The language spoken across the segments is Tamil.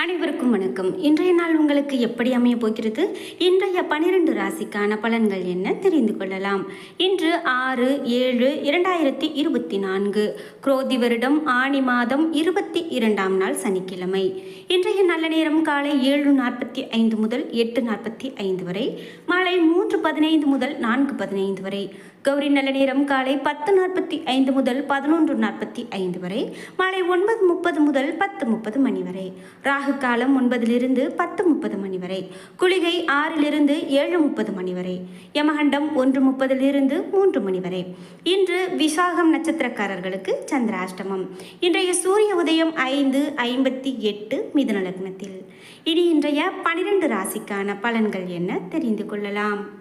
அனைவருக்கும் வணக்கம். இன்றைய நாள் உங்களுக்கு எப்படி அமைய போகிறது? இன்றைய பனிரெண்டு ராசிக்கான பலன்கள் என்ன? தெரிந்து கொள்ளலாம். இன்று ஆறு ஏழு இரண்டாயிரத்தி இருபத்தி நான்கு. குரோதி வருடம் ஆணி மாதம் இருபத்தி இரண்டாம் நாள் சனிக்கிழமை. இன்றைய நல்ல நேரம் காலை ஏழு நாற்பத்தி ஐந்து முதல் எட்டு நாற்பத்தி ஐந்து வரை மாலை மூன்று பதினைந்து முதல் நான்கு பதினைந்து வரை. கௌரி நல்ல நேரம் காலை பத்து நாற்பத்தி ஐந்து முதல் பதினொன்று நாற்பத்தி ஐந்து வரை மாலை ஒன்பது முப்பது முதல் பத்து முப்பது மணி வரை. ராகு காலம் ஒன்பதிலிருந்து பத்து முப்பது மணி வரை குளிகை ஆறிலிருந்து ஏழு முப்பது மணி வரை யமகண்டம் ஒன்று முப்பதிலிருந்து மூன்று மணி வரை. இன்று விசாகம் நட்சத்திரக்காரர்களுக்கு சந்திராஷ்டமம். இன்றைய சூரிய உதயம் ஐந்து ஐம்பத்தி எட்டு மிதுன லக்னத்தில். இனி இன்றைய பனிரெண்டு ராசிக்கான பலன்கள் என்ன தெரிந்து கொள்ளலாம்?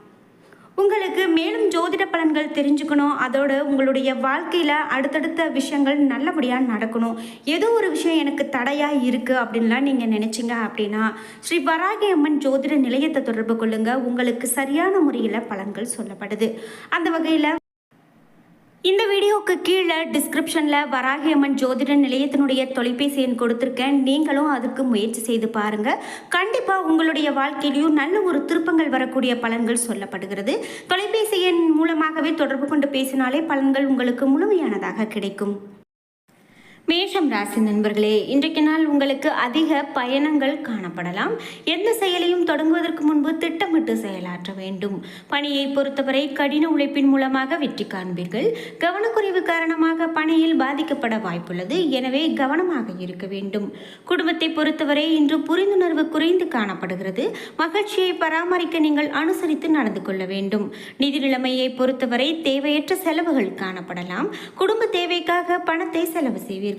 உங்களுக்கு மேலும் ஜோதிட பலன்கள் தெரிஞ்சுக்கணும். அதோடு உங்களுடைய வாழ்க்கையில் அடுத்தடுத்த விஷயங்கள் நல்லபடியாக நடக்கணும். ஏதோ ஒரு விஷயம் எனக்கு தடையாக இருக்குது அப்படின்லாம் நீங்கள் நினச்சிங்க அப்படின்னா ஸ்ரீ வராகி அம்மன் ஜோதிட நிலையத்தை தொடர்பு கொள்ளுங்கள் உங்களுக்கு சரியான முறையில் பலன்கள் சொல்லப்படுது. அந்த வகையில் இந்த வீடியோவுக்கு கீழே டிஸ்கிரிப்ஷனில் வராகியம்மன் ஜோதிட நிலையத்தினுடைய தொலைபேசி எண் கொடுத்துருக்கேன். நீங்களும் அதுக்கு முயற்சி செய்து பாருங்கள் கண்டிப்பாக உங்களுடைய வாழ்க்கையிலையும் நல்ல ஒரு திருப்பங்கள் வரக்கூடிய பலன்கள் சொல்லப்படுகிறது. தொலைபேசி எண் மூலமாகவே தொடர்பு கொண்டு பேசினாலே பலன்கள் உங்களுக்கு முழுமையானதாக கிடைக்கும். மேஷம் ராசி நண்பர்களே இன்றைக்கு நாள் உங்களுக்கு அதிக பயணங்கள் காணப்படலாம். எந்த செயலையும் தொடங்குவதற்கு முன்பு திட்டமிட்டு செயலாற்ற வேண்டும். பணியை பொறுத்தவரை கடின உழைப்பின் மூலமாக வெற்றி காண்பீர்கள். கவனக்குறைவு காரணமாக பணியில் பாதிக்கப்பட வாய்ப்புள்ளது. எனவே கவனமாக இருக்க வேண்டும். குடும்பத்தை பொறுத்தவரை இன்று புரிந்துணர்வு குறைந்து காணப்படுகிறது. மகிழ்ச்சியை பராமரிக்க நீங்கள் அனுசரித்து நடந்து கொள்ள வேண்டும். நிதி நிலைமையை பொறுத்தவரை தேவையற்ற செலவுகள் காணப்படலாம். குடும்ப தேவைக்காக பணத்தை செலவு செய்வீர்கள்.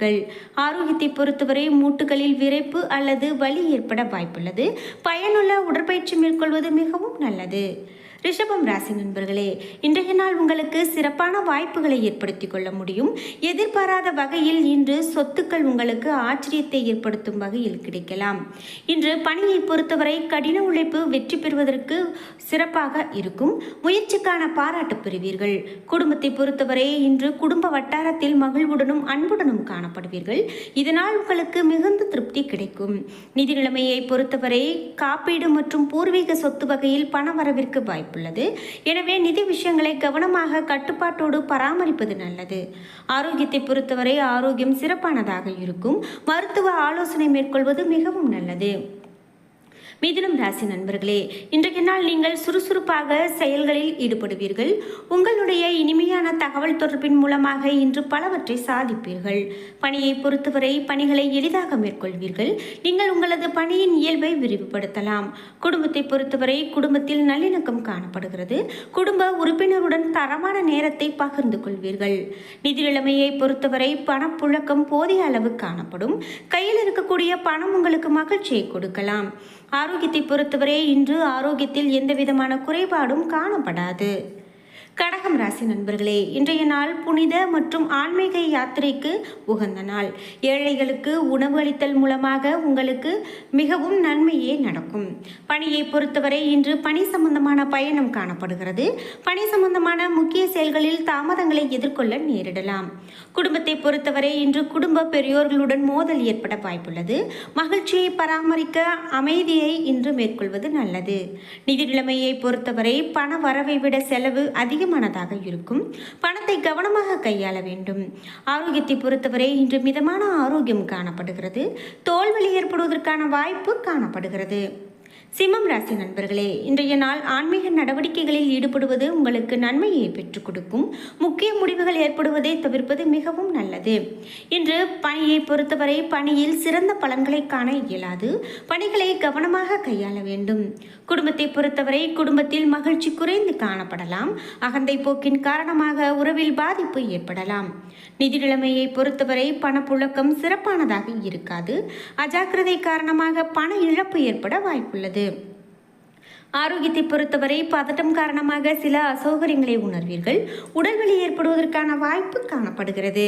ஆரோக்கியத்தை பொறுத்தவரை மூட்டுகளில் விரைப்பு அல்லது வலி ஏற்பட வாய்ப்புள்ளது. பயனுள்ள உடற்பயிற்சி மேற்கொள்வது மிகவும் நல்லது. ரிஷபம் ராசி நண்பர்களே இன்றைய நாள் உங்களுக்கு சிறப்பான வாய்ப்புகளை ஏற்படுத்தி கொள்ள முடியும். எதிர்பாராத வகையில் இன்று சொத்துக்கள் உங்களுக்கு ஆச்சரியத்தை ஏற்படுத்தும் வகையில் கிடைக்கலாம். இன்று பணியை பொறுத்தவரை கடின உழைப்பு வெற்றி பெறுவதற்கு சிறப்பாக இருக்கும். முயற்சிக்கான பாராட்டு பெறுவீர்கள். குடும்பத்தை பொறுத்தவரை இன்று குடும்ப வட்டாரத்தில் மகிழ்வுடனும் அன்புடனும் காணப்படுவீர்கள். இதனால் உங்களுக்கு மிகுந்த திருப்தி கிடைக்கும். நிதி நிலைமையை பொறுத்தவரை காப்பீடு மற்றும் பூர்வீக சொத்து வகையில் பண வரவிற்கு வாய்ப்புள்ளது. எனவே நிதி விஷயங்களை கவனமாக கட்டுப்பாட்டோடு பராமரிப்பது நல்லது. ஆரோக்கியத்தை பொறுத்தவரை ஆரோக்கியம் சிறப்பானதாக இருக்கும். மருத்துவ ஆலோசனை மேற்கொள்வது மிகவும் நல்லது. மிதுனம் ராசி நண்பர்களே இன்றைய நாள் நீங்கள் சுறுசுறுப்பாக செயல்களில் ஈடுபடுவீர்கள். உங்களுடைய இனிமையான தகவல் தொடர்பின் மூலமாக இன்று பலவற்றை சாதிப்பீர்கள். பணியை பொறுத்தவரை பணிகளை எளிதாக மேற்கொள்வீர்கள். நீங்கள் உங்களது பணியின் இயல்பை விரிவுபடுத்தலாம். குடும்பத்தை பொறுத்தவரை குடும்பத்தில் நல்லிணக்கம் காணப்படுகிறது. குடும்ப உறுப்பினருடன் தரமான நேரத்தை பகிர்ந்து கொள்வீர்கள். நிதிநிலைமையை பொறுத்தவரை பணப்புழக்கம் போதிய அளவு காணப்படும். கையில் இருக்கக்கூடிய பணம் உங்களுக்கு மகிழ்ச்சியை கொடுக்கலாம். ஆரோக்கியத்தை பொறுத்தவரை இன்று ஆரோக்கியத்தில் எந்தவிதமான குறைபாடும் காணப்படாது. கடகம் ராசி நண்பர்களே இன்றைய நாள் புனித மற்றும் ஆன்மீக யாத்திரைக்கு உகந்த நாள். ஏழைகளுக்கு உணவு அளித்தல் மூலமாக உங்களுக்கு மிகவும் நன்மையே நடக்கும். பணியை பொறுத்தவரை இன்று பணி சம்பந்தமான பயணம் காணப்படுகிறது. பணி சம்பந்தமான முக்கிய செயல்களில் தாமதங்களை எதிர்கொள்ள நேரிடலாம். குடும்பத்தை பொறுத்தவரை இன்று குடும்ப பெரியோர்களுடன் மோதல் ஏற்பட வாய்ப்புள்ளது. மகிழ்ச்சியை பராமரிக்க அமைதியை இன்று மேற்கொள்வது நல்லது. நிதி நிலைமையை பொறுத்தவரை பண வரவை விட செலவு முக்கியமானதாக இருக்கும். பணத்தை கவனமாக கையாள வேண்டும். ஆரோக்கியத்தை பொறுத்தவரை இன்று மிதமான ஆரோக்கியம் காணப்படுகிறது. தோல்வலி ஏற்படுவதற்கான வாய்ப்பு காணப்படுகிறது. சிம்மம் ராசி நண்பர்களே இன்றைய நாள் ஆன்மீக நடவடிக்கைகளில் ஈடுபடுவது உங்களுக்கு நன்மையை பெற்றுக் கொடுக்கும். முக்கிய முடிவுகள் ஏற்படுவதை தவிர்ப்பது மிகவும் நல்லது. இன்று பணியை பொறுத்தவரை பணியில் சிறந்த பலன்களை காண இயலாது. பணிகளை கவனமாக கையாள வேண்டும். குடும்பத்தை பொறுத்தவரை குடும்பத்தில் மகிழ்ச்சி குறைந்து காணப்படலாம். அகந்தை போக்கின் காரணமாக உறவில் பாதிப்பு ஏற்படலாம். நிதி நிலைமையை பொறுத்தவரை பணப்புழக்கம் சிறப்பானதாக இருக்காது. அஜாக்கிரதை காரணமாக பண இழப்பு ஏற்பட வாய்ப்புள்ளது. ஆரோக்கியத்தை பொறுத்தவரை பதட்டம் காரணமாக சில அசௌகரியங்களை உணர்வீர்கள். உடல்வலி ஏற்படுவதற்கான வாய்ப்பு காணப்படுகிறது.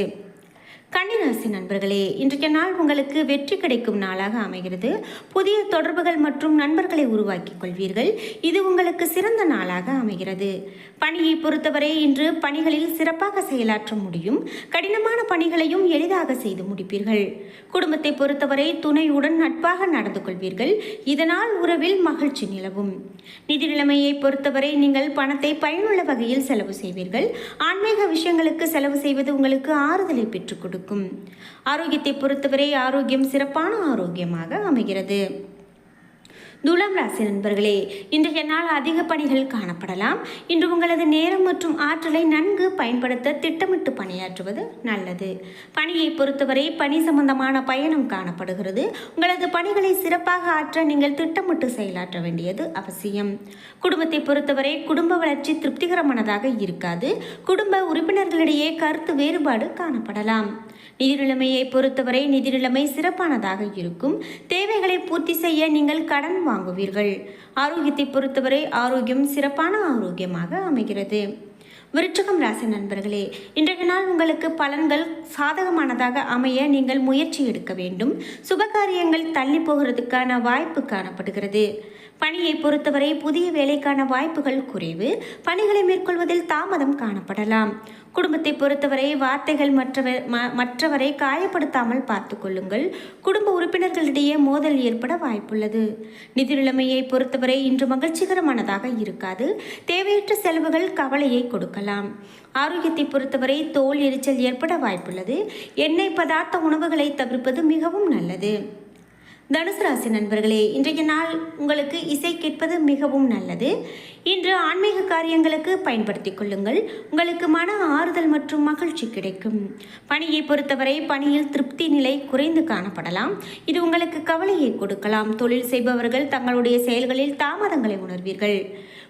கன்னிராசி நண்பர்களே இன்றைய நாள் உங்களுக்கு வெற்றி கிடைக்கும் நாளாக அமைகிறது. புதிய தொடர்புகள் மற்றும் நண்பர்களை உருவாக்கிக் கொள்வீர்கள். இது உங்களுக்கு சிறந்த நாளாக அமைகிறது. பணியை பொறுத்தவரை இன்று பணிகளில் சிறப்பாக செயலாற்ற முடியும். கடினமான பணிகளையும் எளிதாக செய்து முடிப்பீர்கள். குடும்பத்தை பொறுத்தவரை துணையுடன் நட்பாக நடந்து கொள்வீர்கள். இதனால் உறவில் மகிழ்ச்சி நிலவும். நிதி நிலைமையை பொறுத்தவரை நீங்கள் பணத்தை பயனுள்ள வகையில் செலவு செய்வீர்கள். ஆன்மீக விஷயங்களுக்கு செலவு செய்வது உங்களுக்கு ஆறுதலை பெற்றுக் கொடுக்கும். ஆரோக்கியத்தை பொறுத்தவரை ஆரோக்கியம் சிறப்பான ஆரோக்கியமாக அமைகிறது. துலாம் ராசி நண்பர்களே இன்றைய நாள் அதிக பணிகள் காணப்படலாம். இன்று உங்களது நேரம் மற்றும் ஆற்றலை நன்கு பயன்படுத்த திட்டமிட்டு பணியாற்றுவது நல்லது. பணியை பொறுத்தவரை பணி சம்பந்தமான பயணம் காணப்படுகிறது. உங்களது பணிகளை சிறப்பாக ஆற்ற நீங்கள் திட்டமிட்டு செயலாற்ற வேண்டியது அவசியம். குடும்பத்தை பொறுத்தவரை குடும்ப வளர்ச்சி திருப்திகரமானதாக இருக்காது. குடும்ப உறுப்பினர்களிடையே கருத்து வேறுபாடு காணப்படலாம். நிதி நிலைமையை பொறுத்தவரை நிதி நிலைமை சிறப்பானதாக இருக்கும். தேவைகளை பூர்த்தி செய்ய நீங்கள் கடன் வாங்குவீர்கள். ஆரோக்கியத்தை பொறுத்தவரை ஆரோக்கியம் சிறப்பான ஆரோக்கியமாக அமைகிறது. விருச்சகம் ராசி நண்பர்களே இன்றைய நாள் உங்களுக்கு பலன்கள் சாதகமானதாக அமைய நீங்கள் முயற்சி எடுக்க வேண்டும். சுபகாரியங்கள் தள்ளி போகிறதுக்கான வாய்ப்பு காணப்படுகிறது. பணியை பொறுத்தவரை புதிய வேலைக்கான வாய்ப்புகள் குறைவு. பணிகளை மேற்கொள்வதில் தாமதம் காணப்படலாம். குடும்பத்தை பொறுத்தவரை வார்த்தைகள் மற்றவர் ம- மற்றவரை காயப்படுத்தாமல் பார்த்து கொள்ளுங்கள். குடும்ப உறுப்பினர்களிடையே மோதல் ஏற்பட வாய்ப்புள்ளது. நிதி நிலைமையை பொறுத்தவரை இன்று மகிழ்ச்சிகரமானதாக இருக்காது. தேவையற்ற செலவுகள் கவலையை கொடுக்கலாம். ஆரோக்கியத்தை பொறுத்தவரை தோல் எரிச்சல் ஏற்பட வாய்ப்புள்ளது. எண்ணெய் பதார்த்த உணவுகளை தவிர்ப்பது மிகவும் நல்லது. தனுசு ராசி நண்பர்களே இன்றைய நாள் உங்களுக்கு இசை கேட்பது மிகவும் நல்லது. இன்று ஆன்மீக காரியங்களுக்கு பயன்படுத்திக் கொள்ளுங்கள். உங்களுக்கு மன ஆறுதல் மற்றும் மகிழ்ச்சி கிடைக்கும். பணியை பொறுத்தவரை பணியில் திருப்தி நிலை குறைந்து காணப்படலாம். இது உங்களுக்கு கவலையை கொடுக்கலாம். தொழில் செய்பவர்கள் தங்களுடைய செயல்களில் தாமதங்களை உணர்வீர்கள்.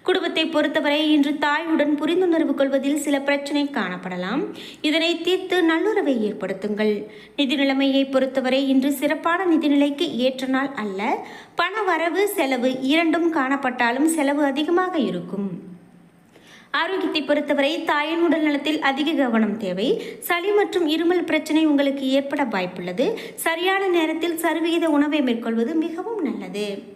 குடும்பத்தை பொறுத்தவரை இன்று தாயுடன் புரிந்துணர்வு கொள்வதில் சில பிரச்சனை காணப்படலாம். இதனை தீர்த்து நல்லுறவை ஏற்படுத்துங்கள். நிதி நிலைமையை பொறுத்தவரை இன்று சிறப்பான நிதிநிலைக்கு ஏற்ற நாள் அல்ல. பண வரவு செலவு இரண்டும் காணப்பட்டாலும் செலவு அதிகமாக இருக்கும். ஆரோக்கியத்தை பொறுத்தவரை தாயின் உடல் நலத்தில் அதிக கவனம் தேவை. சளி மற்றும் இருமல் பிரச்சனை உங்களுக்கு ஏற்பட வாய்ப்புள்ளது. சரியான நேரத்தில் சரிவிகித உணவை மேற்கொள்வது மிகவும் நல்லது.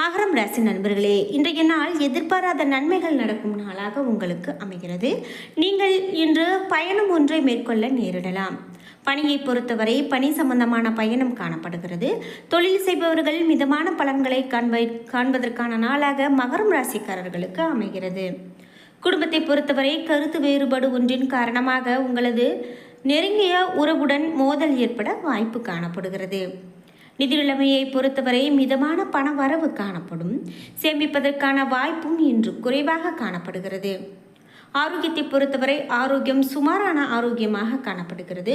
மகரம் ராசி நண்பர்களே இன்றைய நாள் எதிர்பாராத நன்மைகள் நடக்கும் நாளாக உங்களுக்கு அமைகிறது. நீங்கள் இன்று பயணம் ஒன்றை மேற்கொள்ள நேரிடலாம். பணியை பொறுத்தவரை பணி சம்பந்தமான பயணம் காணப்படுகிறது. தொழில் செய்பவர்கள் மிதமான பலன்களை காண்ப காண்பதற்கான நாளாக மகரம் ராசிக்காரர்களுக்கு அமைகிறது. குடும்பத்தை பொறுத்தவரை கருத்து வேறுபாடு ஒன்றின் காரணமாக உங்களது நெருங்கிய உறவுடன் மோதல் ஏற்பட வாய்ப்பு காணப்படுகிறது. நிதி நிலைமையை பொறுத்தவரை மிதமான பண வரவு காணப்படும். சேமிப்பதற்கான வாய்ப்பும் இன்று குறைவாக காணப்படுகிறது. ஆரோக்கியத்தை பொறுத்தவரை ஆரோக்கியம் சுமாரான ஆரோக்கியமாக காணப்படுகிறது.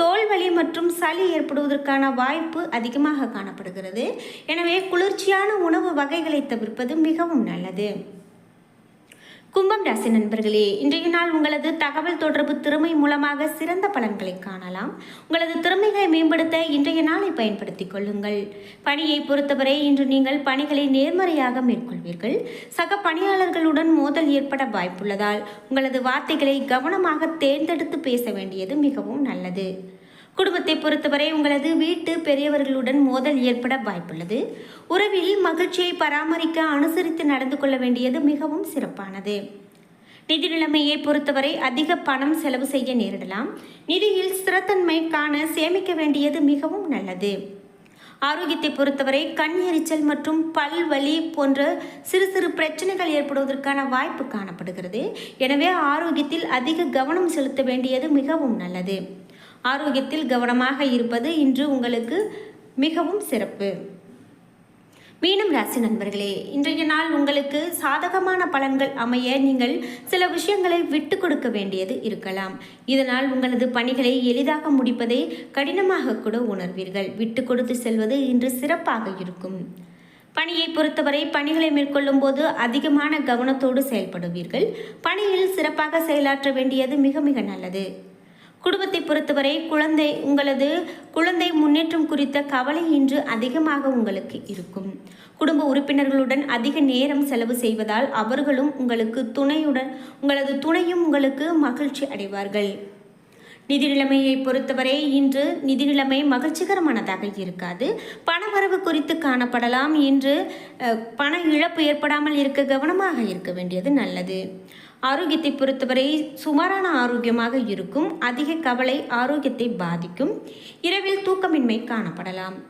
தோல்வலி மற்றும் சளி ஏற்படுவதற்கான வாய்ப்பு அதிகமாக காணப்படுகிறது. எனவே குளிர்ச்சியான உணவு வகைகளை தவிர்ப்பது மிகவும் நல்லது. கும்பம் ராசி நண்பர்களே இன்றைய நாள் உங்களது தகவல் தொடர்பு திறமை மூலமாக சிறந்த பலன்களை காணலாம். உங்களது திறமைகளை மேம்படுத்த இன்றைய நாளை பயன்படுத்திக் கொள்ளுங்கள். பணியை பொறுத்தவரை இன்று நீங்கள் பணிகளை நேர்மறையாக மேற்கொள்வீர்கள். சக பணியாளர்களுடன் மோதல் ஏற்பட வாய்ப்புள்ளதால் உங்களது வார்த்தைகளை கவனமாக தேர்ந்தெடுத்து பேச வேண்டியது மிகவும் நல்லது. குடும்பத்தை பொறுத்தவரை உங்களது வீட்டு பெரியவர்களுடன் மோதல் ஏற்பட வாய்ப்புள்ளது. உறவில் மகிழ்ச்சியை பராமரிக்க அனுசரித்து நடந்து கொள்ள வேண்டியது மிகவும் சிறப்பானது. நிதி நிலைமையை பொறுத்தவரை அதிக பணம் செலவு செய்ய நேரிடலாம். நிதியில் ஸ்திரத்தன்மை காண சேமிக்க வேண்டியது மிகவும் நல்லது. ஆரோக்கியத்தை பொறுத்தவரை கண் எரிச்சல் மற்றும் பல் வலி போன்ற சிறு சிறு பிரச்சனைகள் ஏற்படுவதற்கான வாய்ப்பு காணப்படுகிறது. எனவே ஆரோக்கியத்தில் அதிக கவனம் செலுத்த வேண்டியது மிகவும் நல்லது. ஆரோக்கியத்தில் கவனமாக இருப்பது இன்று உங்களுக்கு மிகவும் சிறப்பு. மீனம் ராசி நண்பர்களே இன்றைய நாள் உங்களுக்கு சாதகமான பலன்கள் அமைய நீங்கள் சில விஷயங்களை விட்டு கொடுக்க வேண்டியது இருக்கலாம். இதனால் உங்களது பணிகளை எளிதாக முடிப்பதை கடினமாக கூட உணர்வீர்கள். விட்டு கொடுத்து செல்வது இன்று சிறப்பாக இருக்கும். பணியை பொறுத்தவரை பணிகளை மேற்கொள்ளும் போது அதிகமான கவனத்தோடு செயல்படுவீர்கள். பணியில் சிறப்பாக செயலாற்ற வேண்டியது மிக மிக நல்லது. குடும்பத்தை பொறுத்தவரை குழந்தை உங்களது குழந்தை முன்னேற்றம் குறித்த கவலை இன்று அதிகமாக உங்களுக்கு இருக்கும். குடும்ப உறுப்பினர்களுடன் அதிக நேரம் செலவு செய்வதால் அவர்களும் உங்களுக்கு துணையுடன் உங்களது துணையும் உங்களுக்கு மகிழ்ச்சி அடைவார்கள். நிதி நிலைமையை பொறுத்தவரை இன்று நிதி நிலைமை மகிழ்ச்சிகரமானதாக இருக்காது. பணவரவு குறித்து காணப்படலாம் இன்று பண இழப்பு ஏற்படாமல் இருக்க கவனமாக இருக்க வேண்டியது நல்லது. ஆரோக்கியத்தை பொறுத்தவரை சுமாரான ஆரோக்கியமாக இருக்கும். அதிக கவலை ஆரோக்கியத்தை பாதிக்கும். இரவில் தூக்கமின்மை காணப்படலாம்.